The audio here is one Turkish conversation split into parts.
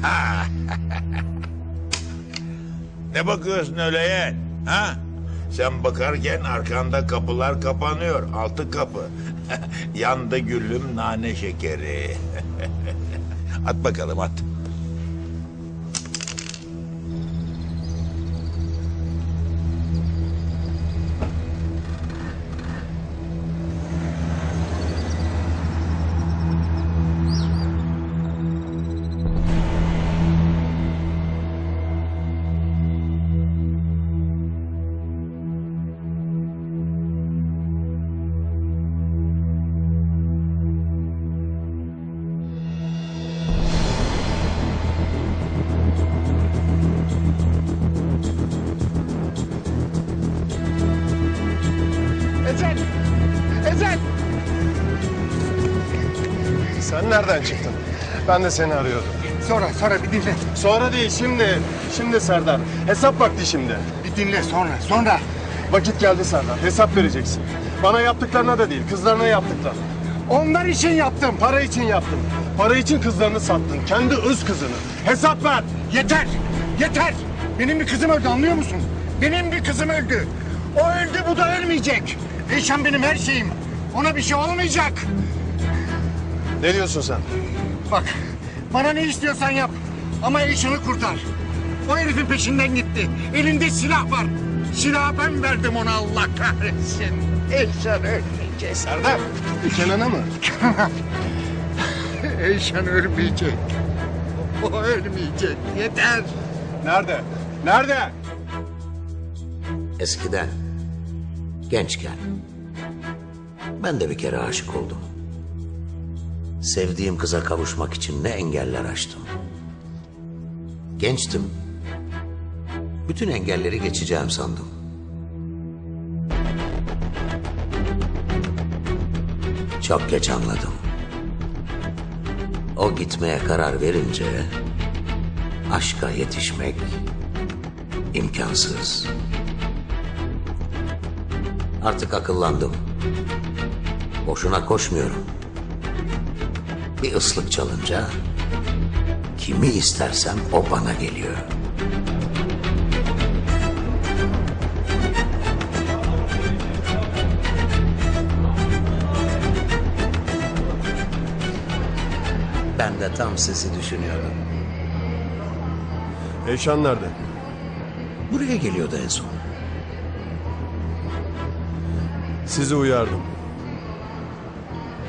ne bakıyorsun öyle yeğen? Ha? Sen bakarken arkanda kapılar kapanıyor. Altı kapı. Yandı gülüm nane şekeri. at bakalım at. Nereden çıktın? Ben de seni arıyordum. Sonra, sonra bir dinle. Sonra değil şimdi. Şimdi Serdar. Hesap vakti şimdi. Bir dinle sonra, sonra. Vakit geldi Serdar. Hesap vereceksin. Bana yaptıklarına da değil, kızlarına yaptıklar. Onlar için yaptım. Para için yaptın. Para için kızlarını sattın. Kendi öz kızını. Hesap ver. Yeter! Yeter! Benim bir kızım öldü anlıyor musun? Benim bir kızım öldü. O öldü bu da ölmeyecek. Eyşan benim her şeyim. Ona bir şey olmayacak. Ne diyorsun sen? Bak bana ne istiyorsan yap. Ama Eyşan'ı kurtar. O herifin peşinden gitti. Elinde silah var. Silahı ben verdim ona Allah kahretsin. Eyşan ölmeyecek. Serdar. Kenan'a mı? Eyşan ölmeyecek. O ölmeyecek. Yeter. Nerede? Nerede? Eskiden, gençken ben de bir kere aşık oldum. Sevdiğim kıza kavuşmak için ne engeller aştım. Gençtim. Bütün engelleri geçeceğim sandım. Çok geç anladım. O gitmeye karar verince aşka yetişmek imkansız. Artık akıllandım. Boşuna koşmuyorum. Bir ıslık çalınca kimi istersem o bana geliyor. Ben de tam sizi düşünüyordum. Eyşan nerede? Buraya geliyordu en son. Sizi uyardım.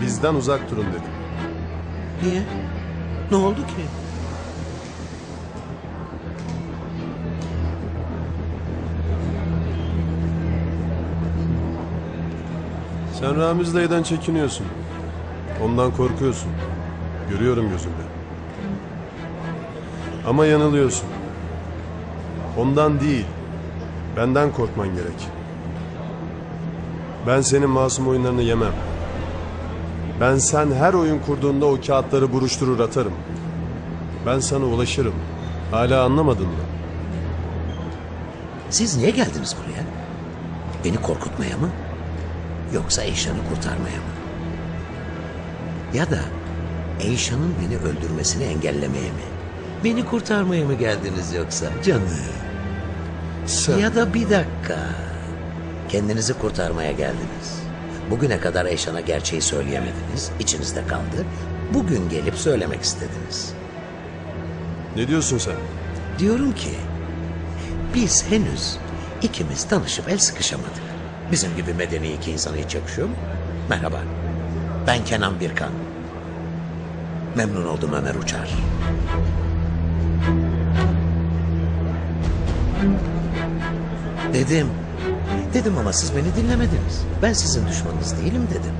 Bizden uzak durun dedim. Niye? Ne oldu ki? Sen Ramiz dayıdan çekiniyorsun. Ondan korkuyorsun. Görüyorum gözümde. Ama yanılıyorsun. Ondan değil, benden korkman gerek. Ben senin masum oyunlarını yemem. Ben sen her oyun kurduğunda o kağıtları buruşturur atarım. Ben sana ulaşırım. Hala anlamadın mı? Siz niye geldiniz buraya? Beni korkutmaya mı? Yoksa Eyşan'ı kurtarmaya mı? Ya da Eyşan'ın beni öldürmesini engellemeye mi? Beni kurtarmaya mı geldiniz yoksa canım? Sen... Ya da bir dakika. Kendinizi kurtarmaya geldiniz. Bugüne kadar Eyşan'a gerçeği söyleyemediniz. içinizde kaldı. Bugün gelip söylemek istediniz. Ne diyorsun sen? Diyorum ki biz henüz ikimiz tanışıp el sıkışamadık. Bizim gibi medeni iki insana hiç yakışıyor mu? Merhaba. Ben Kenan Birkan. Memnun oldum Ömer Uçar. Dedim. Dedim ama siz beni dinlemediniz. Ben sizin düşmanınız değilim dedim.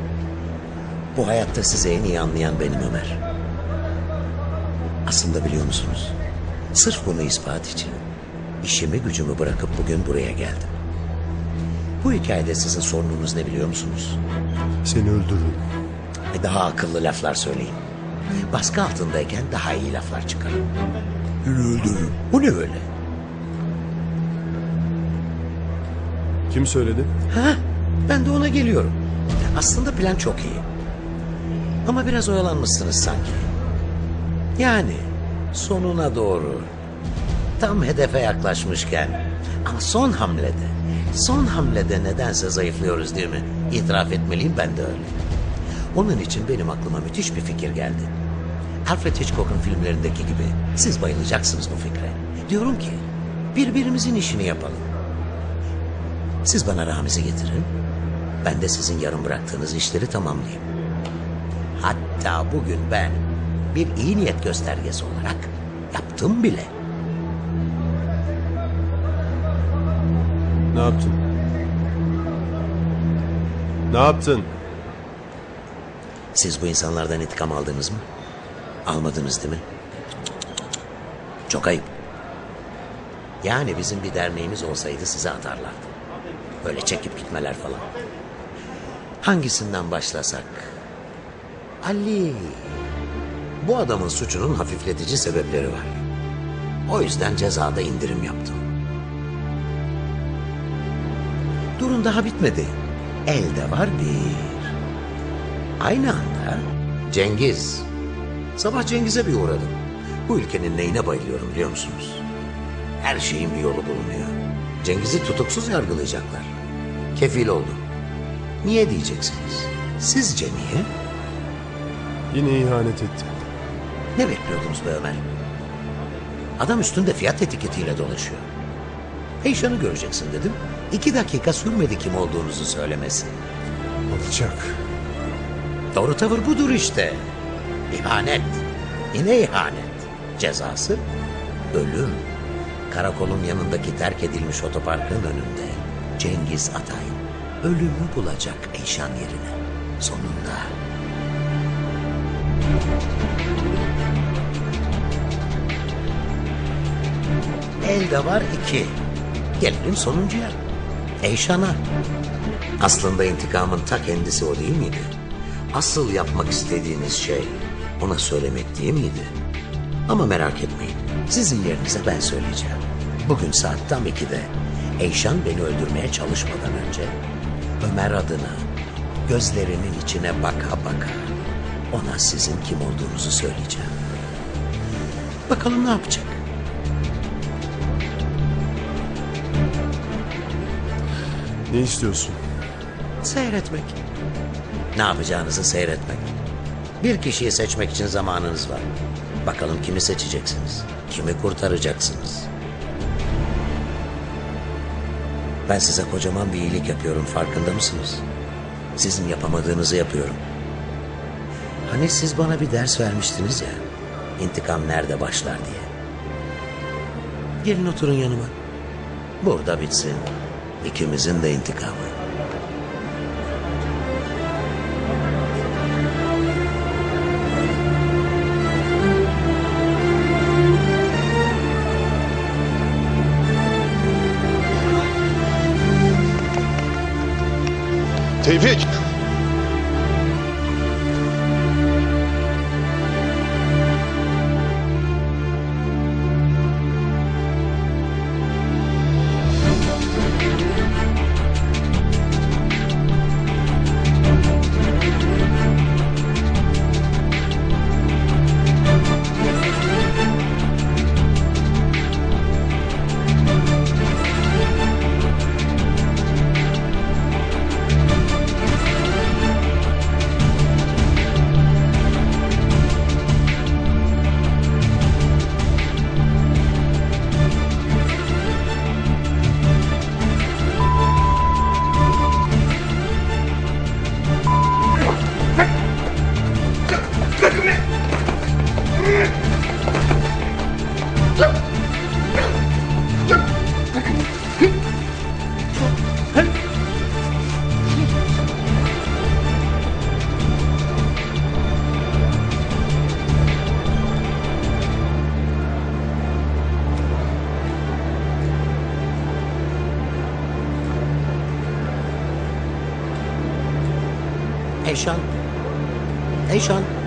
Bu hayatta sizi en iyi anlayan benim Ömer. Aslında biliyor musunuz? Sırf bunu ispat için işimi gücümü bırakıp bugün buraya geldim. Bu hikayede sizin sorununuz ne biliyor musunuz? Seni öldürürüm. E daha akıllı laflar söyleyin. Baskı altındayken daha iyi laflar çıkarın. Beni öldürürüm. Bu ne böyle? Kim söyledi? Ha, ben de ona geliyorum. Aslında plan çok iyi. Ama biraz oyalanmışsınız sanki. Yani sonuna doğru. Tam hedefe yaklaşmışken. Ama son hamlede, son hamlede nedense zayıflıyoruz değil mi? İtiraf etmeliyim ben de öyle. Onun için benim aklıma müthiş bir fikir geldi. Alfred Hitchcock'un filmlerindeki gibi siz bayılacaksınız bu fikre. Diyorum ki birbirimizin işini yapalım. Siz bana Ramiz'i getirin. Ben de sizin yarım bıraktığınız işleri tamamlayayım. Hatta bugün ben bir iyi niyet göstergesi olarak yaptım bile. Ne yaptın? Ne yaptın? Siz bu insanlardan intikam aldınız mı? Almadınız değil mi? Çok ayıp. Yani bizim bir derneğimiz olsaydı size atarlardı. Böyle çekip gitmeler falan. Hangisinden başlasak? Ali. Bu adamın suçunun hafifletici sebepleri var. O yüzden cezada indirim yaptım. Durun daha bitmedi. Elde var bir. Aynı anda Cengiz. Sabah Cengiz'e bir uğradım. Bu ülkenin neyine bayılıyorum biliyor musunuz? Her şeyin bir yolu bulunuyor. Cengiz'i tutuksuz yargılayacaklar. Kefil oldum. Niye diyeceksiniz? Sizce niye? Yine ihanet ettin. Ne bekliyordunuz be Ömer? Adam üstünde fiyat etiketiyle dolaşıyor. Eyşan'ı göreceksin dedim. İki dakika sürmedi kim olduğunuzu söylemesi. Alçak. Doğru tavır budur işte. İhanet. Yine ihanet. Cezası ölüm. Karakolun yanındaki terk edilmiş otoparkın önünde Cengiz Atay ölümü bulacak Eyşan yerine. Sonunda. Elde var iki. Gelelim sonuncuya. Eyşan'a. Aslında intikamın ta kendisi o değil miydi? Asıl yapmak istediğiniz şey ona söylemek değil miydi? Ama merak etmeyin. Sizin yerinize ben söyleyeceğim. Bugün saat tam 2'de Eyşan beni öldürmeye çalışmadan önce Ömer adına gözlerinin içine baka baka ona sizin kim olduğunuzu söyleyeceğim. Bakalım ne yapacak? Ne istiyorsun? Seyretmek. Ne yapacağınızı seyretmek. Bir kişiyi seçmek için zamanınız var. Bakalım kimi seçeceksiniz? Kimi kurtaracaksınız? Ben size kocaman bir iyilik yapıyorum farkında mısınız? Sizin yapamadığınızı yapıyorum. Hani siz bana bir ders vermiştiniz ya. İntikam nerede başlar diye. Gelin oturun yanıma. Burada bitsin. İkimizin de intikamı. wieczny. Tevfik! Eyşan. Eyşan.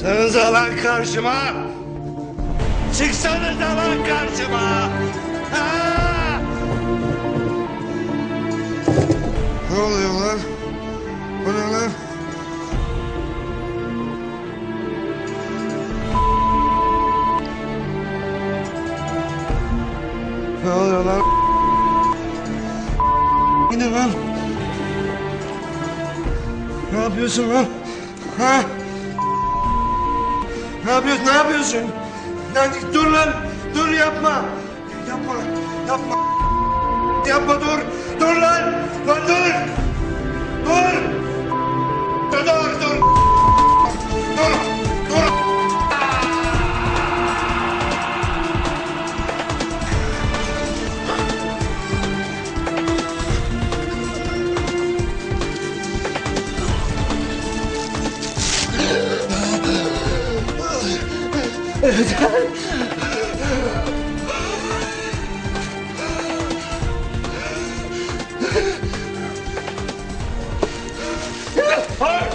Çıksanıza lan karşıma! Çıksanıza lan karşıma! Ha! Ne oluyor lan? Bu ne lan? Ne oluyor lan? Yine lan. Ne yapıyorsun lan? Ha? Ne yapıyorsun? Ne yapıyorsun? Lan dur lan. Dur yapma. Yapma. Yapma. Yapma dur. Dur lan. Lan dur. Hayır.